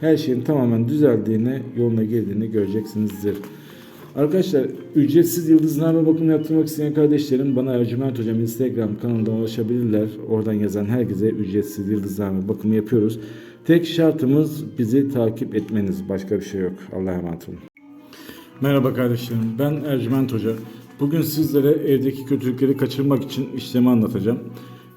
her şeyin tamamen düzeldiğini, yoluna girdiğini göreceksinizdir. Arkadaşlar ücretsiz yıldızname bakımı yaptırmak isteyen kardeşlerim bana Ercüment Hocam Instagram kanalından ulaşabilirler. Oradan yazan herkese ücretsiz yıldızname bakımı yapıyoruz. Tek şartımız bizi takip etmeniz. Başka bir şey yok. Allah'a emanet olun. Merhaba kardeşlerim. Ben Ercüment Hoca. Bugün sizlere evdeki kötülükleri kaçırmak için işlemi anlatacağım.